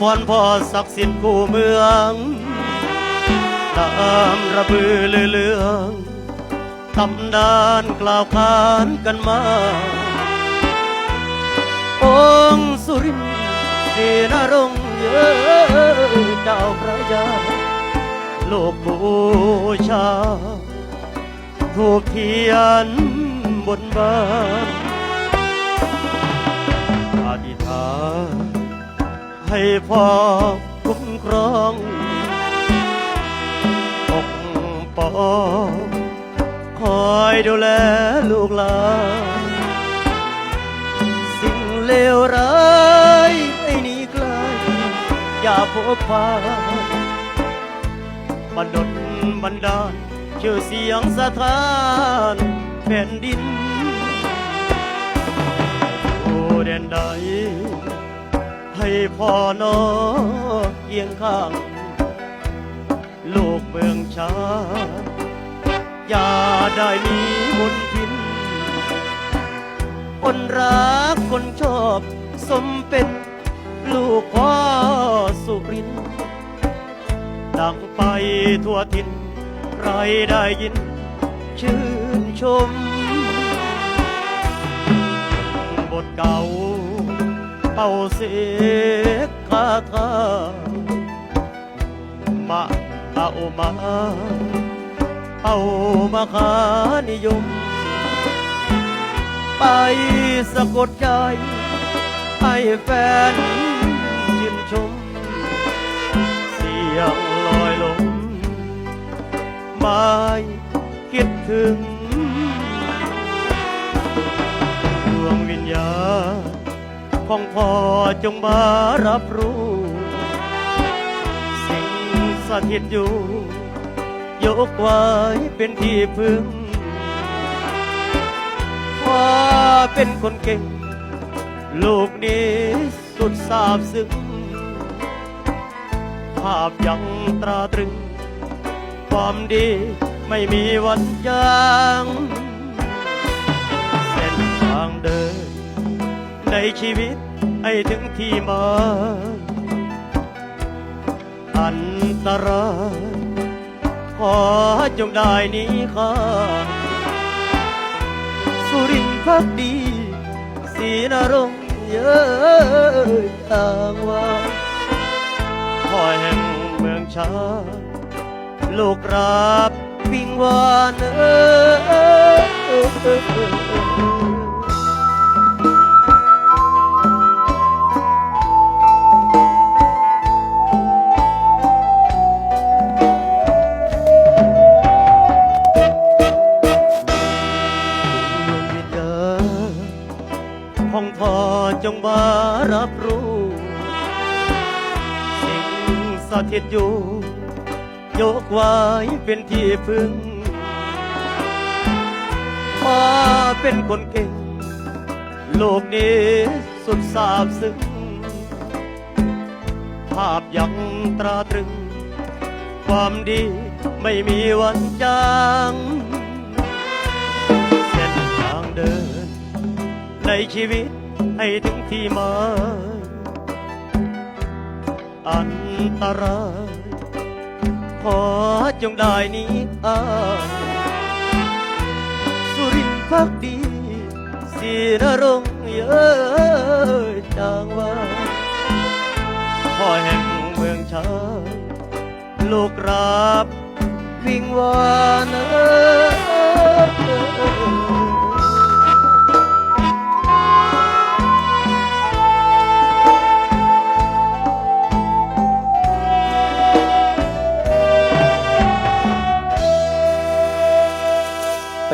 พรพ่อศักดิ์สิทธิ์คู่เมืองตามระบือลือเลืองตำนานกล่าวขานกันมา องสุรินทร์ศรีนรงค์เยอะเจ้าพระยาโลกบูชาทูกเทียนบนบาน ให้พ่อคุ้มครองปกป้องคอยดูแลลูกหลานสิ่งเลวร้ายให้หนีไกลอย่าพบพานบันดลบันดาลชื่อเสียงสถานแผ่นดินโอ้แดนใด ให้พ่อนอเคียงข้าง ลูกเมืองชา อย่าได้มีมนทิน คนรักคนชอบสมเป็นลูกพ่อสุริน ดังไปทั่วทิน ใครได้ยิน ชื่นชม บทเก่า เป่าเสกคาถามาเอามาเป่ามาคานิยมไปสะกดใจให้แฟนชื่นชม เสียงลอยลมไม่คิดถึงดวงวิญญาณ ของพ่อจงมารับรู้ สิ่งสถิตอยู่ ยกไว้เป็นที่พึ่งว่าเป็นคนเก่ง ลูกนี้สุดซาบซึ้งภาพยังตราตรึง ความดีไม่มีวันจางเส้นทางเดิน ในชีวิตให้ถึงที่หมายอันตรายขอจงได้นี้ข้าสุรินทร์พักดีศรีนรงค์เยอะต่างว่าพ่อแห่งเมืองชาลูกราบวิงวานเออ จงมารับรู้ สิ่งสถิตอยู่ ยกไว้เป็นที่พึ่งพ่อเป็นคนเก่ง โลกนี้สุดสาบซึ้งภาพยังตราตรึง ความดีไม่มีวันจางเส้นทางเดินในชีวิต ให้ถึงที่หมายอันตรายขอจงได้นี้อาสุรินทร์พักดีศรีนรงค์เยอะจางว่าพ่อแห่งเมืองชาลูกราบวิงวานเอ่ย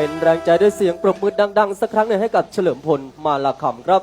เป็นแรงใจด้วยเสียงปรบมือดัง ๆ สักครั้งหนึ่งให้กับเฉลิมพลมาลาคำครับ